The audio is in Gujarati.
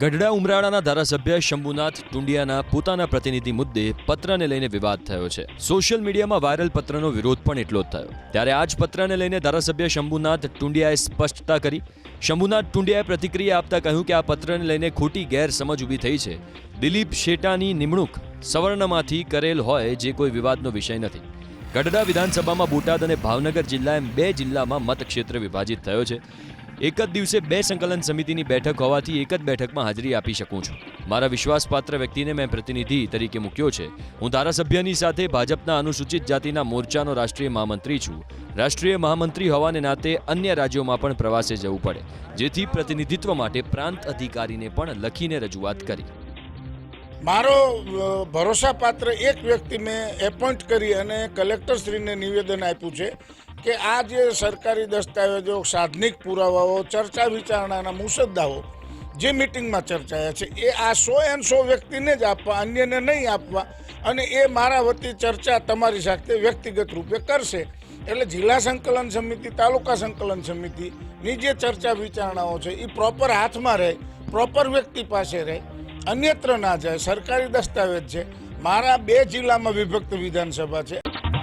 ગઢડા ઉમરાળાના ધારાસભ્ય શંભુનાથ ટુંડિયાના પોતાના પ્રતિનિધિ મુદ્દે પત્રને લઈને વિવાદ થયો છે. સોશિયલ મીડિયામાં વાયરલ પત્રનો વિરોધ પણ એટલો જ થયો. ત્યારે આ જ પત્રને લઈને ધારાસભ્ય શંભુનાથ ટુંડિયાએ સ્પષ્ટતા કરી. શંભુનાથ ટુંડિયાએ પ્રતિક્રિયા આપતા કહ્યું કે આ પત્રને લઈને ખોટી ગેરસમજ ઊભી થઈ છે. દિલીપ શેટાની નિમણૂક સવર્ણમાંથી કરેલ હોય જે કોઈ વિવાદનો વિષય નથી. ગઢડા વિધાનસભામાં બોટાદ અને ભાવનગર જિલ્લા એમ બે જિલ્લામાં મતક્ષેત્ર વિભાજિત થયો છે. એક જ દિવસે બે સંકલન સમિતિની બેઠક હોવાથી એક જ બેઠકમાં હાજરી આપી શકું છું. મારા વિશ્વાસપાત્ર વ્યક્તિને મેં પ્રતિનિધિ તરીકે મૂક્યો છે. હું ધારાસભ્યની સાથે ભાજપના અનુસૂચિત જાતિના મોરચાનો રાષ્ટ્રીય મહામંત્રી છું. રાષ્ટ્રીય મહામંત્રી હોવાને નાતે અન્ય રાજ્યોમાં પણ પ્રવાસે જવું પડે, જેથી પ્રતિનિધિત્વ માટે પ્રાંત અધિકારીને પણ લખીને રજૂઆત કરી. મારો ભરોસાપાત્ર એક વ્યક્તિ મેં એપોઇન્ટ કરી અને કલેક્ટરશ્રીને નિવેદન આપ્યું છે. કે આ જે સરકારી દસ્તાવેજો, સાધનિક પુરાવાઓ, ચર્ચા વિચારણાના મુસદ્દાઓ જે મિટિંગમાં ચર્ચાયા છે, એ આ સો એન્ડ સો વ્યક્તિને જ આપવા, અન્યને નહીં આપવા અને એ મારા વતી ચર્ચા તમારી સાથે વ્યક્તિગત રૂપે કરશે. એટલે જિલ્લા સંકલન સમિતિ, તાલુકા સંકલન સમિતિની જે ચર્ચા વિચારણાઓ છે, એ પ્રોપર હાથમાં રહે, પ્રોપર વ્યક્તિ પાસે રહે, અન્યત્ર ના જાય, સરકારી દસ્તાવેજ છે. મારા બે જિલ્લામાં વિભક્ત વિધાનસભા છે.